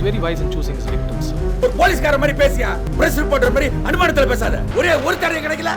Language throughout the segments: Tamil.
Is very wise in choosing is victims ஒரு போலீஸ்கார மாதிரி பேசியா? பிரஸ் ரிப்போர்ட்டர் மாதிரி அனுமானத்துல பேசாத. ஒரே ஒரு தடவை கிடைக்கல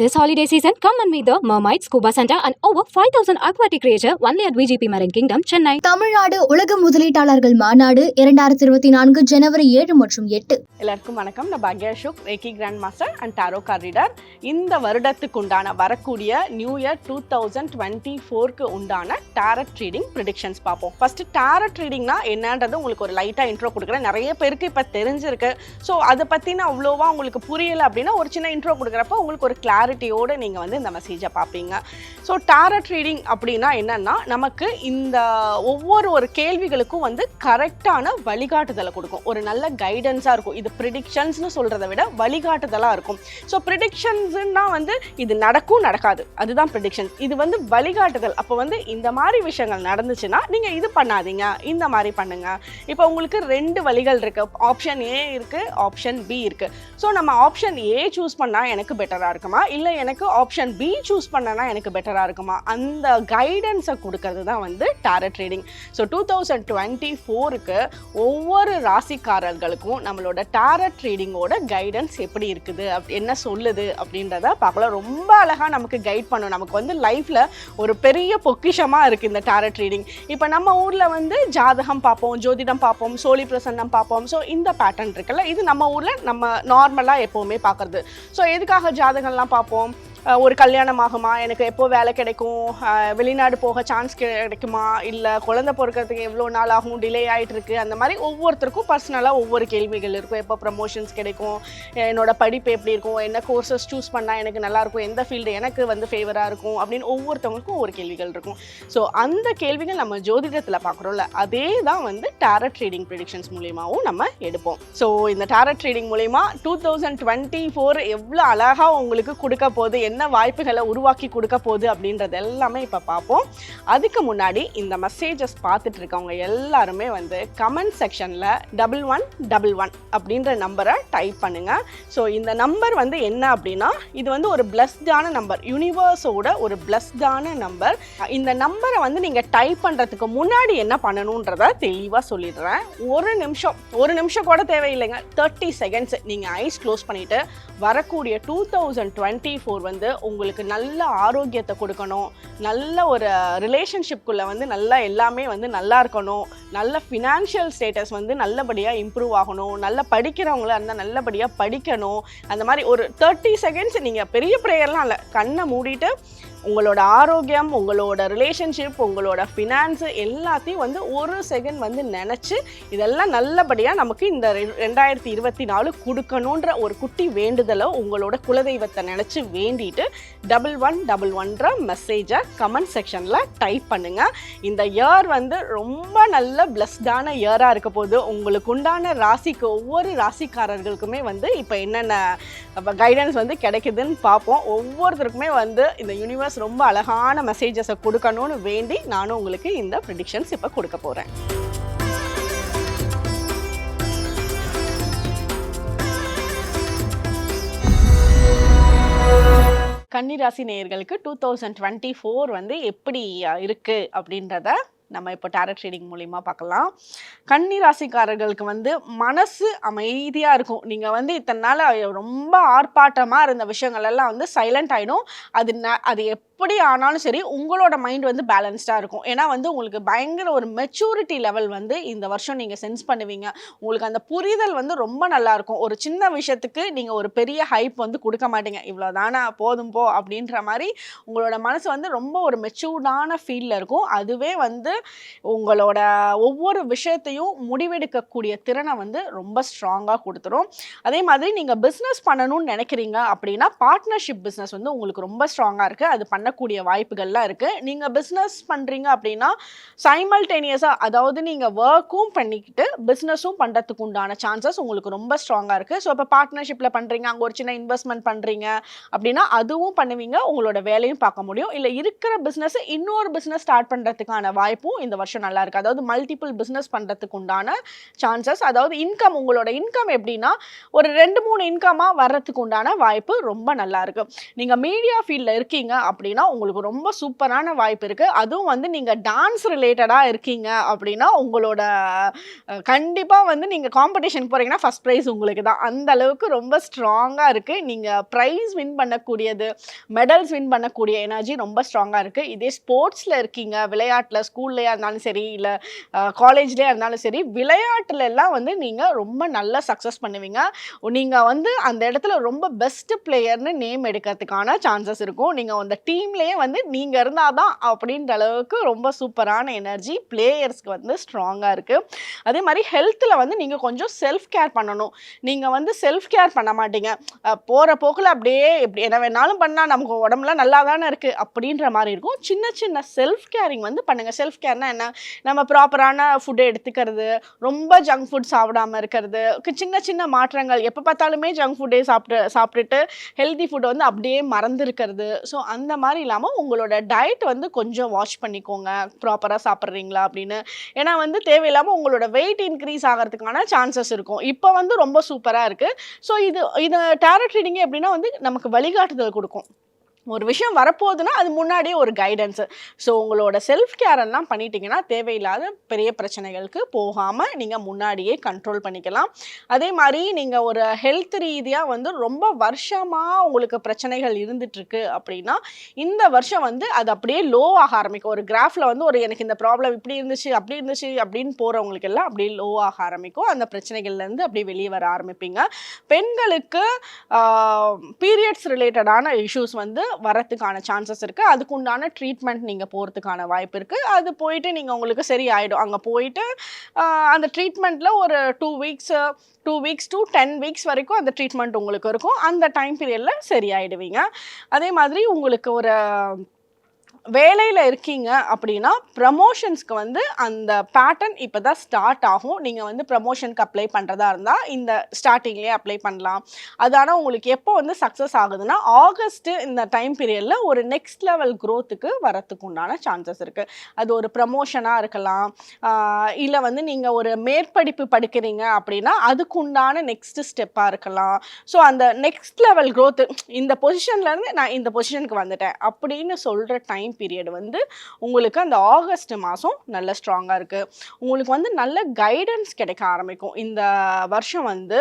This holiday season, come and meet the Mermaid Scuba Center and over 5,000 aquatic creature only at VGP Marine Kingdom, Chennai. Tamil Nadu உலக முதலீட்டாளர்கள் மாநாடு இரண்டாயிரத்தி இருபத்தி நான்கு ஜனவரி ஏழு மற்றும் எட்டு. எல்லாருக்கும் வணக்கம். நான் Bhagya Ashok reiki grand master and tarot card reader இந்த வருடத்துக்கு உண்டான வரக்கூடிய new year two thousand twenty ஃபோருக்கு உண்டான டேரட் ட்ரீடிங் ப்ரிடிக்ஷன்ஸ் பார்ப்போம். ஃபர்ஸ்ட் டேரட் ட்ரீடிங்னா என்னன்றது உங்களுக்கு ஒரு லைட்டாக இன்ட்ரோ கொடுக்குறேன். நிறைய பேருக்கு இப்போ தெரிஞ்சிருக்கு. ஸோ அதை பற்றின அவ்வளோவா உங்களுக்கு புரியலை அப்படின்னா ஒரு சின்ன இன்ட்ரோ கொடுக்குறப்ப உங்களுக்கு ஒரு கிளாரிட்டியோடு நீங்கள் வந்து இந்த மெசேஜை பார்ப்பீங்க. ஸோ டேரட் ட்ரீடிங் அப்படின்னா என்னென்னா நமக்கு இந்த ஒவ்வொரு ஒரு கேள்விகளுக்கும் வந்து கரெக்டான வழிகாட்டுதலை கொடுக்கும். ஒரு நல்ல கைடன்ஸாக இருக்கும். இது ப்ரிடிக்ஷன்ஸ்னு சொல்கிறத விட வழிகாட்டுதலாக இருக்கும். ஸோ ப்ரிடிக்ஷன்ஸ்னா வந்து இது நடக்கும் நடக்காது. அதுதான் ப்ரிடிக்ஷன்ஸ் இது வந்து வழிகாட்டுதல். அப்போ வந்து இந்த மாதிரி விஷயங்கள் நடந்துச்சுன்னா நீங்கள் இது பண்ணாதீங்க. இந்த மாதிரி பண்ணுங்க. இப்போ உங்களுக்கு ரெண்டு வழிகள் இருக்கு. ஆப்ஷன் ஏ இருக்கு ஆப்ஷன் பி இருக்கு. ஸோ நம்ம ஆப்ஷன் ஏ சூஸ் பண்ணால் எனக்கு பெட்டராக இருக்குமா? இல்லை எனக்கு ஆப்ஷன் பி சூஸ் பண்ணனா எனக்கு பெட்டராக இருக்குமா? அந்த கைடன்ஸை கொடுக்கறது தான் வந்து tarot trading so two thousand twenty ஃபோருக்கு ஒவ்வொரு ராசிக்காரர்களுக்கும் நம்மளோட டேரட் ட்ரேடிங்கோட கைடன்ஸ் எப்படி இருக்குது? அப் என்ன சொல்லுது? அப்படின்றத பார்க்கலாம். ரொம்ப அழகாக நமக்கு கைட் பண்ணும். நமக்கு வந்து லைஃப்பில் ஒரு பெரிய பொக்கிஷமாக இருக்குது இந்த டேரட் ட்ரீடிங் இப்போ நம்ம ஊரில் வந்து ஜாதகம் பார்ப்போம் ஜோதிடம் பார்ப்போம் சோழி பிரசன்னம் பார்ப்போம். ஸோ இந்த பேட்டர்ன் இருக்குல்ல இது நம்ம ஊரில் நம்ம நார்மலாக எப்போவுமே பார்க்குறது. ஸோ எதுக்காக ஜாதகம்லாம் பார்ப்போம் അപ്പം ஒரு கல்யாணம் ஆகுமா எனக்கு எப்போ வேலை கிடைக்கும்? வெளிநாடு போக சான்ஸ் கிடைக்குமா? இல்லை குழந்தை பிறக்கிறதுக்கு எவ்வளோ நாள் ஆகும்? டிலே ஆகிட்டு இருக்கு அந்த மாதிரி ஒவ்வொருத்தருக்கும் பர்சனலாக ஒவ்வொரு கேள்விகள் இருக்கும். எப்போ ப்ரமோஷன்ஸ் கிடைக்கும்? என்னோட படிப்பு எப்படி இருக்கும்? என்ன கோர்சஸ் சூஸ் பண்ணால் எனக்கு நல்லாயிருக்கும் எந்த ஃபீல்டு எனக்கு வந்து ஃபேவராக இருக்கும்? அப்படின்னு ஒவ்வொருத்தவங்களுக்கும் ஒரு கேள்விகள் இருக்கும். ஸோ அந்த கேள்விகள் நம்ம ஜோதிடத்தில் பார்க்குறோம்ல அதே தான் வந்து டேரட் ட்ரீடிங் ப்ரிடிக்ஷன்ஸ் மூலியமாகவும் நம்ம எடுப்போம். ஸோ இந்த டேரட் ட்ரீடிங் மூலிமா டூ தௌசண்ட் டுவெண்ட்டி ஃபோர் எவ்வளோ அழகாக உங்களுக்கு கொடுக்க போகுது? என்ன வாய்ப்புகளை உருவாக்கி கொடுக்க போகுது அப்படின்றது எல்லாமே இப்போ பார்ப்போம். அதுக்கு முன்னாடி இந்த மெசேஜஸ் பார்த்துட்டு இருக்கவங்க எல்லாருமே வந்து கமெண்ட் செக்ஷனில் டபுள் ஒன் டபுள் ஒன் அப்படின்ற நம்பரை டைப் பண்ணுங்க. ஸோ இந்த நம்பர் வந்து என்ன அப்படின்னா இது வந்து ஒரு பிளஸ்டான நம்பர் யூனிவர்ஸோட ஒரு பிளஸ்டான நம்பர் இந்த நம்பரை வந்து நீங்கள் டைப் பண்ணுறதுக்கு முன்னாடி என்ன பண்ணணுன்றத தெளிவாக சொல்லிடுறேன். ஒரு நிமிஷம் ஒரு நிமிஷம் கூட தேவையில்லைங்க. தேர்ட்டி செகண்ட்ஸ் நீங்கள் ஐஸ் க்ளோஸ் பண்ணிவிட்டு வரக்கூடிய டூ தௌசண்ட் டுவெண்ட்டி ஃபோர் வந்து உங்களுக்கு நல்ல ஆரோக்கியத்தை கொடுக்கணும். நல்ல ஒரு ரிலேஷன்ஷிப்குள்ளே வந்து நல்லா எல்லாமே வந்து நல்லா இருக்கணும். நல்ல ஃபினான்ஷியல் ஸ்டேட்டஸ் வந்து நல்லபடியாக இம்ப்ரூவ் ஆகணும். நல்லா படிக்கிறவங்களா இருந்தால் நல்லபடியாக படிக்கணும். அந்த மாதிரி ஒரு தேர்ட்டி செகண்ட்ஸ் நீங்கள் பெரிய ப்ரேயர்லாம் இல்லை. கண்ணை மூடிட்டு உங்களோட ஆரோக்கியம் உங்களோட ரிலேஷன்ஷிப் உங்களோட ஃபினான்ஸு எல்லாத்தையும் வந்து ஒரு செகண்ட் வந்து நினச்சி இதெல்லாம் நல்லபடியாக நமக்கு இந்த ரெ- ரெண்டாயிரத்தி இருபத்தி நாலு கொடுக்கணுன்ற ஒரு குட்டி வேண்டுதலை உங்களோட குலதெய்வத்தை நினச்சி வேண்டிட்டு டபுள் ஒன் டபுள் ஒன்ற மெசேஜை கமெண்ட் செக்ஷனில் டைப் பண்ணுங்கள் இந்த இயர் வந்து ரொம்ப நல்ல பிளஸ்டான இயராக இருக்க போது உங்களுக்கு உண்டான ராசிக்கு ஒவ்வொரு ராசிக்காரர்களுக்குமே வந்து இப்போ என்னென்ன கைடன்ஸ் வந்து கிடைக்குதுன்னு பார்ப்போம். ஒவ்வொருத்தருக்குமே வந்து இந்த யூனிவர்ஸ் ரொம்ப அழகான மெசேஜஸை கொடுக்கணும்னு வேண்டி நானும் உங்களுக்கு இந்த ப்ரிடிக்ஷன்ஸ் இப்போ கொடுக்க போகிறேன் கன்னிராசி நேயர்களுக்கு டூ தௌசண்ட் டுவெண்ட்டி ஃபோர் வந்து எப்படி இருக்குது அப்படின்றத நம்ம இப்போ டேரட் ரீடிங் மூலிமா பார்க்கலாம். கன்னி ராசிக்காரர்களுக்கு வந்து மனசு அமைதியாக இருக்கும். நீங்கள் வந்து இத்தனை நாள் ரொம்ப ஆர்ப்பாட்டமாக இருந்த விஷயங்கள் எல்லாம் வந்து சைலண்ட் ஆகிடும் அது ந அது எப்படி ஆனாலும் சரி உங்களோட மைண்ட் வந்து பேலன்ஸ்டாக இருக்கும். ஏன்னா வந்து உங்களுக்கு பயங்கர ஒரு மெச்சூரிட்டி லெவல் வந்து இந்த வருஷம் நீங்கள் சென்ஸ் பண்ணுவீங்க. உங்களுக்கு அந்த புரிதல் வந்து ரொம்ப நல்லாயிருக்கும் ஒரு சின்ன விஷயத்துக்கு நீங்கள் ஒரு பெரிய ஹைப் வந்து கொடுக்க மாட்டீங்க. இவ்வளோ தானே போதும் போ அப்படின்ற மாதிரி உங்களோட மனசு வந்து ரொம்ப ஒரு மெச்சூர்டான ஃபீலில் இருக்கும். அதுவே வந்து உங்களோட ஒவ்வொரு விஷயத்தையும் முடிவெடுக்கக்கூடிய திறனை வந்து ரொம்ப ஸ்ட்ராங்காக கொடுத்துரும். அதே மாதிரி நீங்கள் பிஸ்னஸ் பண்ணணும்னு நினைக்கிறீங்க அப்படின்னா பார்ட்னர்ஷிப் பிஸ்னஸ் வந்து உங்களுக்கு ரொம்ப ஸ்ட்ராங்காக இருக்குது அது பண்ண வரக்கூடிய வாய்ப்புகள்லாம் இருக்குது நீங்கள் பிஸ்னஸ் பண்ணுறீங்க அப்படின்னா சைமல்டேனியஸாக அதாவது நீங்கள் ஒர்க்கும் பண்ணிக்கிட்டு பிஸ்னஸும் பண்ணுறதுக்கு உண்டான சான்சஸ் உங்களுக்கு ரொம்ப ஸ்ட்ராங்காக இருக்குது ஸோ இப்போ பார்ட்னர்ஷிப்பில் பண்ணுறீங்க அங்கே ஒரு சின்ன இன்வெஸ்ட்மெண்ட் பண்ணுறீங்க அப்படின்னா அதுவும் பண்ணுவீங்க. உங்களோட வேலையும் பார்க்க முடியும். இல்லை இருக்கிற பிஸ்னஸ் இன்னொரு பிஸ்னஸ் ஸ்டார்ட் பண்ணுறதுக்கான வாய்ப்பும் இந்த வருஷம் நல்லா இருக்குது அதாவது மல்டிபிள் பிஸ்னஸ் பண்ணுறதுக்கு உண்டான சான்சஸ் அதாவது இன்கம் உங்களோட இன்கம் எப்படின்னா ஒரு ரெண்டு மூணு இன்கமாக வர்றதுக்கு உண்டான வாய்ப்பு ரொம்ப நல்லா இருக்கு. நீங்கள் மீடியா ஃபீல்டில் இருக்கீங்க அப்படின்னா அப்படின்னா உங்களுக்கு ரொம்ப சூப்பரான வாய்ப்பு இருக்குது அதுவும் வந்து நீங்கள் டான்ஸ் ரிலேட்டடாக இருக்கீங்க அப்படின்னா உங்களோட கண்டிப்பாக வந்து நீங்கள் காம்படிஷனுக்கு போகிறீங்கன்னா ஃபஸ்ட் ப்ரைஸ் உங்களுக்கு தான். அந்த அளவுக்கு ரொம்ப ஸ்ட்ராங்காக இருக்குது நீங்கள் ப்ரைஸ் வின் பண்ணக்கூடியது மெடல்ஸ் வின் பண்ணக்கூடிய எனர்ஜி ரொம்ப ஸ்ட்ராங்காக இருக்குது இதே ஸ்போர்ட்ஸில் இருக்கீங்க விளையாட்டில் ஸ்கூல்லையாக இருந்தாலும் சரி இல்லை காலேஜ்லேயே இருந்தாலும் சரி விளையாட்டுல எல்லாம் வந்து நீங்கள் ரொம்ப நல்லா சக்ஸஸ் பண்ணுவீங்க. நீங்கள் வந்து அந்த இடத்துல ரொம்ப பெஸ்ட் பிளேயர்னு நேம் எடுக்கிறதுக்கான சான்சஸ் இருக்கும். நீங்கள் அந்த டீம்லேயே வந்து நீங்கள் இருந்தால் தான் அப்படின்ற அளவுக்கு ரொம்ப சூப்பரான எனர்ஜி பிளேயர்ஸ்க்கு வந்து ஸ்ட்ராங்காக இருக்குது அதே மாதிரி ஹெல்த்தில் வந்து நீங்கள் கொஞ்சம் செல்ஃப் கேர் பண்ணணும். நீங்கள் வந்து செல்ஃப் கேர் பண்ண மாட்டீங்க. போகிற போக்கில் அப்படியே எப்படி என்ன வேணாலும் பண்ணால் நமக்கு உடம்புலாம் நல்லா தானே இருக்குது அப்படின்ற மாதிரி இருக்கும். சின்ன சின்ன செல்ஃப் கேரிங் வந்து பண்ணுங்கள் செல்ஃப் கேர்னால் என்ன? நம்ம ப்ராப்பரான ஃபுட்டை எடுத்துக்கிறது ரொம்ப ஜங்க் ஃபுட் சாப்பிடாம இருக்கிறது சின்ன சின்ன மாற்றங்கள் எப்போ பார்த்தாலுமே ஜங்க் ஃபுட்டே சாப்பிட்டு சாப்பிட்டுட்டு ஹெல்தி ஃபுட்டை வந்து அப்படியே மறந்துருக்கிறது ஸோ அந்த மாதிரி இல்லாமல் உங்களோட டயட் வந்து கொஞ்சம் வாஷ் பண்ணிக்கோங்க. ப்ராப்பராக சாப்பிட்றீங்களா அப்படின்னு. ஏன்னா வந்து தேவையில்லாமல் உங்களோட வெயிட் இன்க்ரீஸ் ஆகிறதுக்கான சான்சஸ் இருக்கும். இப்போ வந்து ரொம்ப சூப்பராக இருக்குது ஸோ இது இது டேரட் ரீடிங் எப்படின்னா வந்து நமக்கு வழிகாட்டுதல் கொடுக்கும். ஒரு விஷயம் வரப்போகுதுன்னா அது முன்னாடியே ஒரு கைடன்ஸு ஸோ உங்களோட செல்ஃப் கேர் எல்லாம் பண்ணிட்டீங்கன்னா தேவையில்லாத பெரிய பிரச்சனைகளுக்கு போகாமல் நீங்கள் முன்னாடியே கண்ட்ரோல் பண்ணிக்கலாம். அதே மாதிரி நீங்கள் ஒரு ஹெல்த் ரீதியாக வந்து ரொம்ப வருஷமாக உங்களுக்கு பிரச்சனைகள் இருந்துகிட்ருக்கு அப்படின்னா இந்த வருஷம் வந்து அது அப்படியே லோ ஆக ஆரம்பிக்கும். ஒரு கிராஃபில் வந்து ஒரு எனக்கு இந்த ப்ராப்ளம் இப்படி இருந்துச்சு அப்படி இருந்துச்சு அப்படின்னு போகிறவங்களுக்கு எல்லாம் அப்படியே லோ ஆக ஆரம்பிக்கும். அந்த பிரச்சனைகள்லேருந்து அப்படியே வெளியே வர ஆரம்பிப்பீங்க. பெண்களுக்கு பீரியட்ஸ் ரிலேட்டடான இஷ்யூஸ் வந்து வரத்துக்கான சான்சஸ் இருக்குது அதுக்கு உண்டான ட்ரீட்மெண்ட் நீங்கள் போகிறதுக்கான வாய்ப்பு இருக்குது அது போயிட்டு நீங்கள் உங்களுக்கு சரி ஆகிடும் அங்கே போயிட்டு அந்த ட்ரீட்மெண்ட்டில் ஒரு two weeks two weeks two ten weeks வரைக்கும் அந்த ட்ரீட்மெண்ட் உங்களுக்கு இருக்கும். அந்த டைம் பீரியடில் சரி ஆயிடுவீங்க அதே மாதிரி உங்களுக்கு ஒரு வேலையில் இருக்கீங்க அப்படின்னா ப்ரமோஷன்ஸ்க்கு வந்து அந்த பேட்டர்ன் இப்போ தான் ஸ்டார்ட் ஆகும். நீங்கள் வந்து ப்ரமோஷனுக்கு அப்ளை பண்ணுறதா இருந்தால் இந்த ஸ்டார்டிங்லேயே அப்ளை பண்ணலாம். அது ஆனால் உங்களுக்கு எப்போ வந்து சக்ஸஸ் ஆகுதுன்னா ஆகஸ்ட்டு இந்த டைம் பீரியடில் ஒரு நெக்ஸ்ட் லெவல் க்ரோத்துக்கு வரத்துக்கு உண்டான சான்சஸ் இருக்குது அது ஒரு ப்ரமோஷனாக இருக்கலாம். இல்லை வந்து நீங்கள் ஒரு மேற்படிப்பு படிக்கிறீங்க அப்படின்னா அதுக்கு உண்டான நெக்ஸ்ட்டு ஸ்டெப்பாக இருக்கலாம். ஸோ அந்த நெக்ஸ்ட் லெவல் க்ரோத்து இந்த பொசிஷன்லேருந்து நான் இந்த பொசிஷனுக்கு வந்துட்டேன் அப்படின்னு சொல்கிற டைம் பீரியட் வந்து உங்களுக்கு அந்த ஆகஸ்ட் மாதம் நல்ல ஸ்ட்ராங்காக இருக்குது உங்களுக்கு வந்து நல்ல கைடன்ஸ் கிடைக்க ஆரம்பிக்கும். இந்த வருஷம் வந்து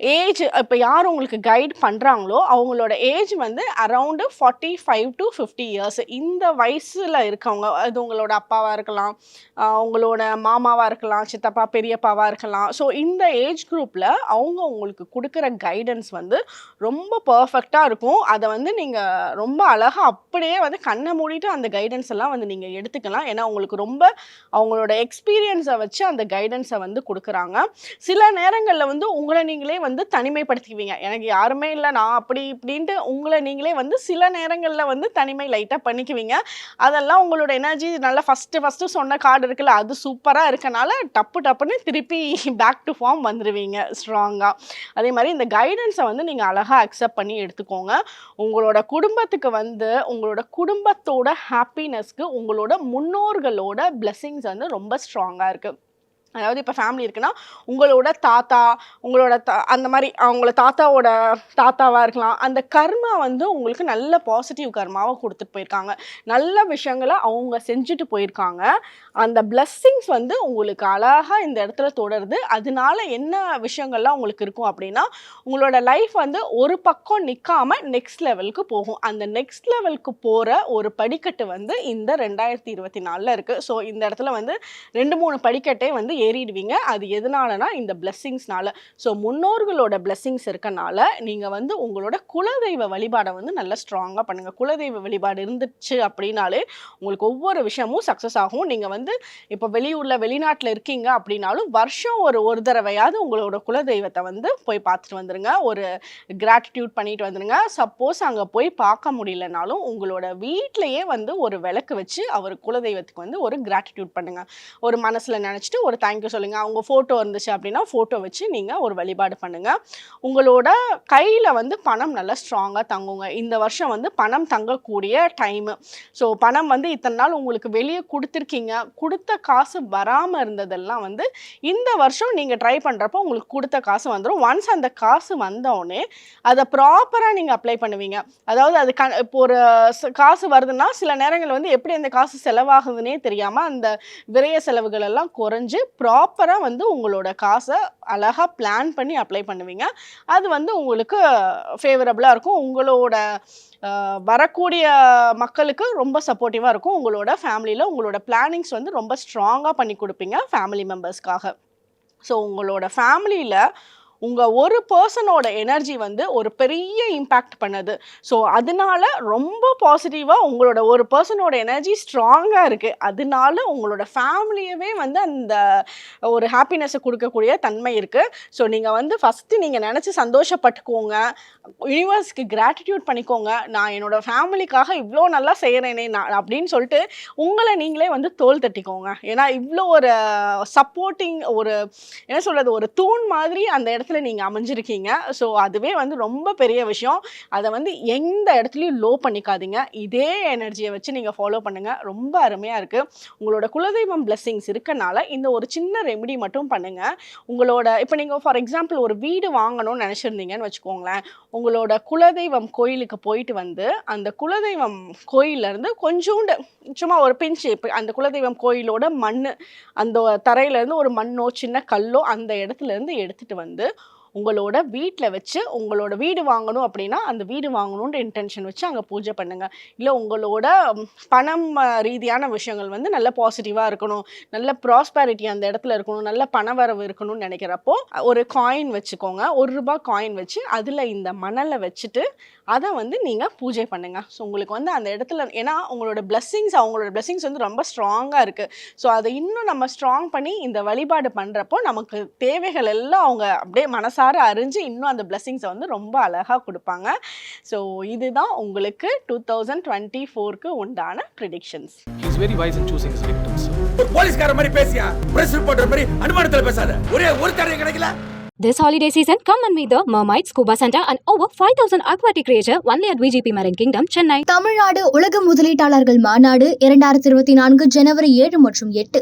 ஏஜ் இப்போ யார் உங்களுக்கு கைட் பண்ணுறாங்களோ அவங்களோட ஏஜ் வந்து around forty five to fifty years இந்த வயசில் இருக்கவங்க அது உங்களோட அப்பாவாக இருக்கலாம் உங்களோட மாமாவாக இருக்கலாம் சித்தப்பா பெரியப்பாவாக இருக்கலாம். ஸோ இந்த ஏஜ் குரூப்பில் அவங்க உங்களுக்கு கொடுக்குற கைடன்ஸ் வந்து ரொம்ப பர்ஃபெக்டாக இருக்கும். அதை வந்து நீங்கள் ரொம்ப அழகாக அப்படியே வந்து கண்ணை மூடிட்டு அந்த கைடன்ஸ் எல்லாம் வந்து நீங்கள் எடுத்துக்கலாம். ஏன்னா உங்களுக்கு ரொம்ப அவங்களோட எக்ஸ்பீரியன்ஸை வச்சு அந்த கைடன்ஸை வந்து கொடுக்குறாங்க. சில நேரங்களில் வந்து உங்களை நீங்களே வந்து தனிமைப்படுத்திக்குவீங்க. எனக்கு யாருமே இல்லை நான் அப்படி இப்படின்ட்டு உங்களை நீங்களே வந்து சில நேரங்களில் வந்து தனிமை லைட்டாக பண்ணிக்குவீங்க. அதெல்லாம் உங்களோட எனர்ஜி நல்லா ஃபஸ்ட்டு ஃபஸ்ட்டு சொன்ன கார்டு இருக்குல்ல அது சூப்பராக இருக்கனால டப்பு டப்புன்னு திருப்பி பேக் டு ஃபார்ம் வந்துடுவீங்க ஸ்ட்ராங்காக அதே மாதிரி இந்த கைடன்ஸை வந்து நீங்கள் அழகாக அக்செப்ட் பண்ணி எடுத்துக்கோங்க. உங்களோட குடும்பத்துக்கு வந்து உங்களோட குடும்பத்தோட ஹாப்பினஸ்க்கு உங்களோட முன்னோர்களோட blessings வந்து ரொம்ப ஸ்ட்ராங்காக இருக்குது அதாவது இப்போ ஃபேமிலி இருக்குன்னா உங்களோட தாத்தா உங்களோட தா அந்த மாதிரி அவங்கள தாத்தாவோட தாத்தாவாக இருக்கலாம். அந்த கர்மா வந்து உங்களுக்கு நல்ல பாசிட்டிவ் கர்மாவை கொடுத்துட்டு போயிருக்காங்க. நல்ல விஷயங்களை அவங்க செஞ்சுட்டு போயிருக்காங்க. அந்த பிளஸ்ஸிங்ஸ் வந்து உங்களுக்கு அழகாக இந்த இடத்துல தொடருது. அதனால என்ன விஷயங்கள்லாம் உங்களுக்கு இருக்கும் அப்படின்னா உங்களோட லைஃப் வந்து ஒரு பக்கம் நிற்காம நெக்ஸ்ட் லெவலுக்கு போகும். அந்த நெக்ஸ்ட் லெவலுக்கு போகிற ஒரு படிக்கட்டு வந்து இந்த ரெண்டாயிரத்தி இருபத்தி நாலில் இருக்குது ஸோ இந்த இடத்துல வந்து ரெண்டு மூணு படிக்கட்டே வந்து ஏறிடுவீங்க. அது எதனாலனா இந்த பிளெஸ்ஸிங்ஸ்னால ஸோ முன்னோர்களோட பிளெஸ்ஸிங்ஸ் இருக்கனால நீங்கள் வந்து உங்களோட குலதெய்வ வழிபாடை வந்து நல்லா ஸ்ட்ராங்காக பண்ணுங்கள் குலதெய்வ வழிபாடு இருந்துச்சு அப்படின்னாலே உங்களுக்கு ஒவ்வொரு விஷயமும் சக்ஸஸ் ஆகும். நீங்கள் வந்து இப்போ வெளியூரில் வெளிநாட்டில் இருக்கீங்க அப்படின்னாலும் வருஷம் ஒரு ஒரு தடவையாவது உங்களோட குலதெய்வத்தை வந்து போய் பார்த்துட்டு வந்துருங்க. ஒரு கிராட்டிடியூட் பண்ணிட்டு வந்துருங்க. சப்போஸ் அங்கே போய் பார்க்க முடியலனாலும் உங்களோட வீட்லேயே வந்து ஒரு விளக்கு வச்சு அவர் குலதெய்வத்துக்கு வந்து ஒரு கிராட்டிடியூட் பண்ணுங்க. ஒரு மனசில் நினச்சிட்டு ஒரு தேங்க்யூ சொல்லுங்கள் அவங்க ஃபோட்டோ இருந்துச்சு அப்படின்னா ஃபோட்டோ வச்சு நீங்கள் ஒரு வழிபாடு பண்ணுங்கள் உங்களோட கையில் வந்து பணம் நல்லா ஸ்ட்ராங்காக தங்குங்க. இந்த வருஷம் வந்து பணம் தங்கக்கூடிய டைமு ஸோ பணம் வந்து இத்தனை நாள் உங்களுக்கு வெளியே கொடுத்துருக்கீங்க. கொடுத்த காசு வராமல் இருந்ததெல்லாம் வந்து இந்த வருஷம் நீங்கள் ட்ரை பண்ணுறப்போ உங்களுக்கு கொடுத்த காசு வந்துடும் ஒன்ஸ் அந்த காசு வந்தோடனே அதை ப்ராப்பராக நீங்கள் அப்ளை பண்ணுவீங்க. அதாவது அது க இப்போ ஒரு காசு வருதுன்னா சில நேரங்கள் வந்து எப்படி அந்த காசு செலவாகுதுன்னே தெரியாமல் அந்த விரய செலவுகள் எல்லாம் குறைஞ்சு ப்ராப்பராக வந்து உங்களோட காசை அழகாக பிளான் பண்ணி அப்ளை பண்ணுவீங்க. அது வந்து உங்களுக்கு ஃபேவரபுளாக இருக்கும். உங்களோட வரக்கூடிய மக்களுக்கு ரொம்ப சப்போர்ட்டிவாக இருக்கும். உங்களோட ஃபேமிலியில் உங்களோட பிளானிங்ஸ் வந்து ரொம்ப ஸ்ட்ராங்காக பண்ணி கொடுப்பீங்க ஃபேமிலி மெம்பர்ஸ்க்காக ஸோ உங்களோட ஃபேமிலியில் உங்கள் ஒரு பர்சனோட எனர்ஜி வந்து ஒரு பெரிய இம்பேக்ட் பண்ணுது. ஸோ அதனால ரொம்ப பாசிட்டிவாக உங்களோட ஒரு பர்சனோட எனர்ஜி ஸ்ட்ராங்காக இருக்குது அதனால உங்களோட ஃபேமிலியவே வந்து அந்த ஒரு ஹாப்பினஸை கொடுக்கக்கூடிய தன்மை இருக்குது ஸோ நீங்கள் வந்து ஃபஸ்ட்டு நீங்கள் நினச்சி சந்தோஷப்பட்டுக்கோங்க. யூனிவர்ஸ்க்கு கிராட்டிடியூட் பண்ணிக்கோங்க. நான் என்னோட ஃபேமிலிக்காக இவ்வளோ நல்லா செய்கிறேனே நான் அப்படின்னு சொல்லிட்டு உங்களை நீங்களே வந்து தோல் தட்டிக்கோங்க. ஏன்னா இவ்வளோ ஒரு சப்போர்ட்டிங் ஒரு என்ன சொல்கிறது ஒரு தூண் மாதிரி அந்த இடத்துல நீங்கள் அமைஞ்சிருக்கீங்க. ஸோ அதுவே வந்து ரொம்ப பெரிய விஷயம். அதை வந்து எந்த இடத்துலையும் லோ பண்ணிக்காதீங்க. இதே எனர்ஜியை வச்சு நீங்கள் ஃபாலோ பண்ணுங்கள் ரொம்ப அருமையாக இருக்குது உங்களோட குலதெய்வம் பிளெஸ்ஸிங்ஸ் இருக்கனால இந்த ஒரு சின்ன ரெமிடி மட்டும் பண்ணுங்கள் உங்களோட இப்போ நீங்கள் ஃபார் எக்ஸாம்பிள் ஒரு வீடு வாங்கணும்னு நினச்சிருந்தீங்கன்னு வச்சுக்கோங்களேன். உங்களோட குலதெய்வம் கோயிலுக்கு போயிட்டு வந்து அந்த குலதெய்வம் கோயிலேருந்து கொஞ்சோண்டு சும்மா ஒரு பிஞ்சு இப்போ அந்த குலதெய்வம் கோயிலோட மண் அந்த தரையிலேருந்து ஒரு மண்ணோ சின்ன கல்லோ அந்த இடத்துல இருந்து வந்து உங்களோட வீட்டில் வச்சு உங்களோட வீடு வாங்கணும் அப்படின்னா அந்த வீடு வாங்கணுன்ற இன்டென்ஷன் வச்சு அங்கே பூஜை பண்ணுங்கள் இல்லை உங்களோட பணம் ரீதியான விஷயங்கள் வந்து நல்ல பாசிட்டிவாக இருக்கணும். நல்ல ப்ராஸ்பேரிட்டி அந்த இடத்துல இருக்கணும். நல்ல பணவரவு இருக்கணும்னு நினைக்கிறப்போ ஒரு காயின் வச்சுக்கோங்க. ஒரு ரூபாய் காயின் வச்சு அதில் இந்த மணலை வச்சுட்டு அதை வந்து நீங்கள் பூஜை பண்ணுங்கள் ஸோ உங்களுக்கு வந்து அந்த இடத்துல ஏன்னா உங்களோட blessings அவங்களோட blessings வந்து ரொம்ப ஸ்ட்ராங்காக இருக்குது ஸோ அதை இன்னும் நம்ம ஸ்ட்ராங் பண்ணி இந்த வழிபாடு பண்ணுறப்போ நமக்கு தேவைகள் எல்லாம் அவங்க அப்படியே மனசு மனசார அறிஞ்சு இன்னும் அந்த பிளெஸிங்ஸை வந்து ரொம்ப அழகாக கொடுப்பாங்க. ஸோ இதுதான் உங்களுக்கு டூ தௌசண்ட் டுவெண்ட்டி ஃபோருக்கு உண்டான predictions very wise in choosing his victims. ஒரு போலீஸ்கார மாதிரி பேசியா? பிரஸ் ரிப்போர்ட்டர் மாதிரி அனுமானத்துல பேசாத. ஒரே ஒரு தடவை கிடைக்கல. This holiday season, come and meet the Mermaid Scuba Center and over 5000 aquatic creature only at VGP Marine Kingdom, Chennai. Tamil Nadu உலக முதலீட்டாளர்கள் மாநாடு இரண்டாயிரத்தி இருபத்தி நான்கு ஜனவரி ஏழு மற்றும் எட்டு.